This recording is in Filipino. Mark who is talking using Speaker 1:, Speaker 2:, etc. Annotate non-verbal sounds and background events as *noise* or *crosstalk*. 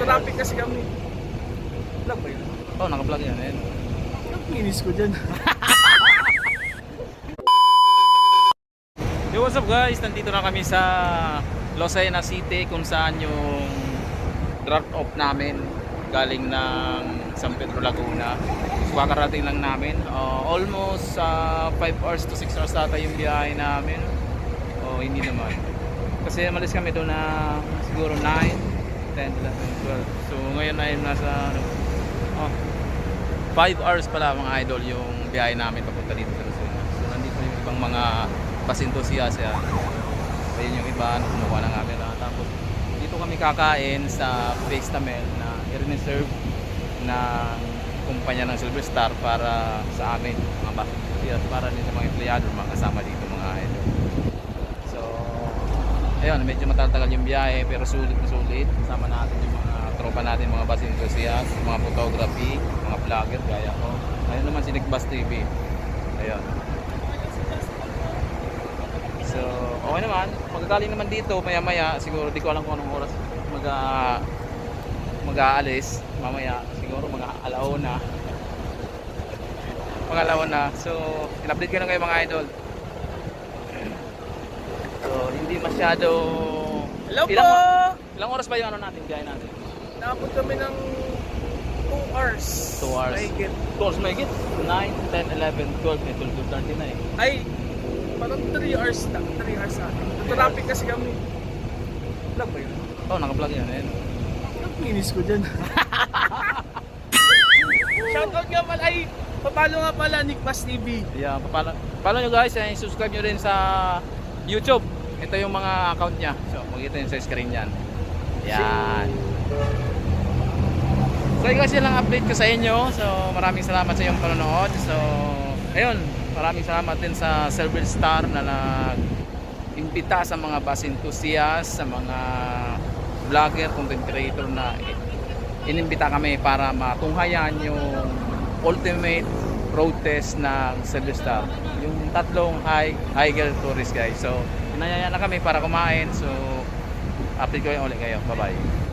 Speaker 1: Traffic kasi kami. Vlog ba yun?
Speaker 2: Oh, naka-vlog yan. Ayan.
Speaker 1: Ang kinis ko dyan. *laughs*
Speaker 2: Yo, what's up guys? Nandito na kami sa Lucena City kung saan yung drop off namin galing ng San Pedro Laguna. Kakarating lang namin. Uh, almost 5 hours to 6 hours data yung biyahe namin. O hindi naman. Kasi malis kami doon na siguro 9, 10, 11, 12. So ngayon ay nasa ano, oh, 5 hours pala mga idol yung biyahe namin papunta dito sa Luzon. So nandito yung ibang mga pasintosyas yan. Ayun yung iba na kumuha ng camera. Tapos dito kami kakain sa Face Tamel na i-reserve ng kumpanya ng Silver Star para sa amin mga pasintosyas para din sa mga empleyado mga kasama dito mga idol. Ayun medyo matatagal yung biyahe pero sulit na sulit. Kasama natin yung mga tropa natin mga bus enthusiast, mga photography, mga vlogger gaya ko. Ayun naman si Nick Bus TV. Ayun. So, okay naman. Magagaling naman dito maya-maya. Siguro di ko alam kung anong oras mag mag-aalis. Mamaya siguro mga alauna. Mga alauna. So, in-update ko na kayo mga idol. Hindi masyado
Speaker 1: Hello
Speaker 2: Ilang-
Speaker 1: po!
Speaker 2: Ilang oras ba yung ano natin, gaya natin?
Speaker 1: Nakapot kami ng 2 hours.
Speaker 2: 2 hours.
Speaker 1: Mahigit.
Speaker 2: 2 hours may git. 9, 10, 11, 12, eh, 12, 12, 30 na eh.
Speaker 1: Ay, parang 3 hours na. 3 hours na. Traffic kasi kami. Vlog ba yun?
Speaker 2: Oh, naka-vlog yan. Ayan.
Speaker 1: Ang kinis ko dyan. *laughs* Shoutout nga pala. Ay, papalo nga pala Nick Bus TV.
Speaker 2: Yeah, papalo, follow nyo guys, and subscribe nyo rin sa YouTube. Ito yung mga account niya. So, makikita nyo sa screen yan. Yan. So, yun kasi lang update ko sa inyo. So, maraming salamat sa iyong panonood. So, ayun, maraming salamat din sa Silver Star na nag-imbita sa mga bus enthusiast, sa mga vlogger, content creator na inimbita kami para matunghayan yung ultimate road test ng Silver Star. Yung tatlong high, gear tourist guys. So, inayaya na kami para kumain. So, update ko yung ulit kayo. Bye-bye.